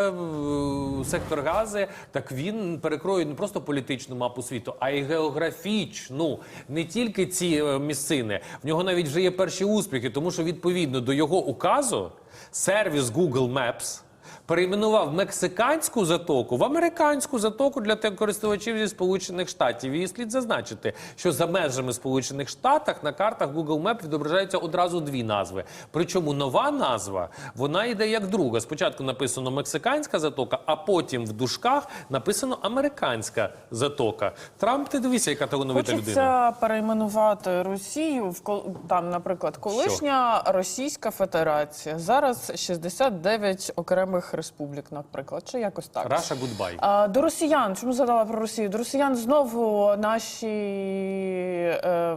е, сектор Гази, так він перекроє не просто політичну мапу світу, а й географічну. Не тільки ці е, місцини. В нього навіть вже є перші успіхи, тому що відповідно до його указу сервіс Google Maps перейменував мексиканську затоку в американську затоку для тих користувачів зі Сполучених Штатів. І слід зазначити, що за межами Сполучених Штатів на картах Google Map відображаються одразу дві назви. Причому нова назва вона йде як друга. Спочатку написано мексиканська затока, а потім в дужках написано американська затока. Трамп, ти дивися, яка талановита людина. Хочеться перейменувати Росію в там, наприклад, колишня Російська Федерація. Зараз 69 окремих республік, наприклад, чи якось так. Раша гудбай. До росіян, чому згадала про Росію? До росіян знову наші. Е,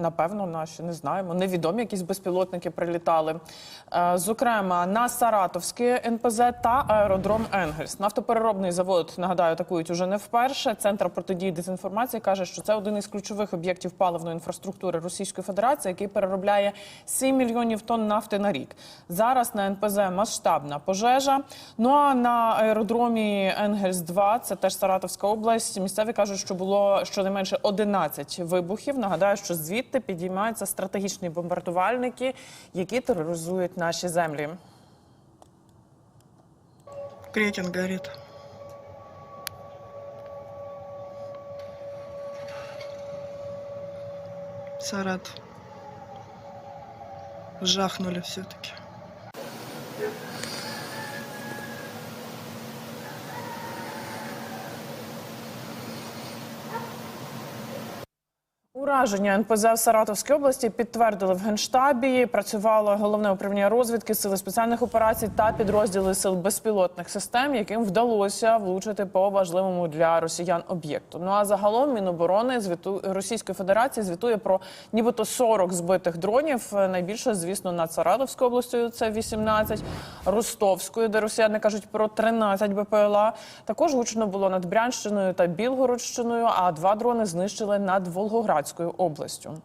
Напевно, наші не знаємо. Невідомі якісь безпілотники прилітали. Е, Зокрема, на Саратовське НПЗ та аеродром Енгельс. Нафтопереробний завод нагадаю атакують уже не вперше. Центр протидії дезінформації каже, що це один із ключових об'єктів паливної інфраструктури Російської Федерації, який переробляє 7 мільйонів тонн нафти на рік. Зараз на НПЗ масштабна пожежа. Ну а на аеродромі Енгельс 2 це теж Саратовська область. Місцеві кажуть, що було щонайменше 11 вибухів. Нагадаю, що звідти підіймаються стратегічні бомбардувальники, які тероризують наші землі. Кретин горит. Саратов. Жахнули все-таки. Ураження НПЗ в Саратовській області підтвердили в Генштабі. Працювало головне управління розвідки, сили спеціальних операцій та підрозділи сил безпілотних систем, яким вдалося влучити по важливому для росіян об'єкту. Ну а загалом Міноборони звіту Російської Федерації звітує про нібито 40 збитих дронів. Найбільше, звісно, над Саратовською областю це 18, Ростовською, де росіяни кажуть про 13 БПЛА. Також гучно було над Брянщиною та Білгородщиною. А два дрони знищили над Волгоградською областю.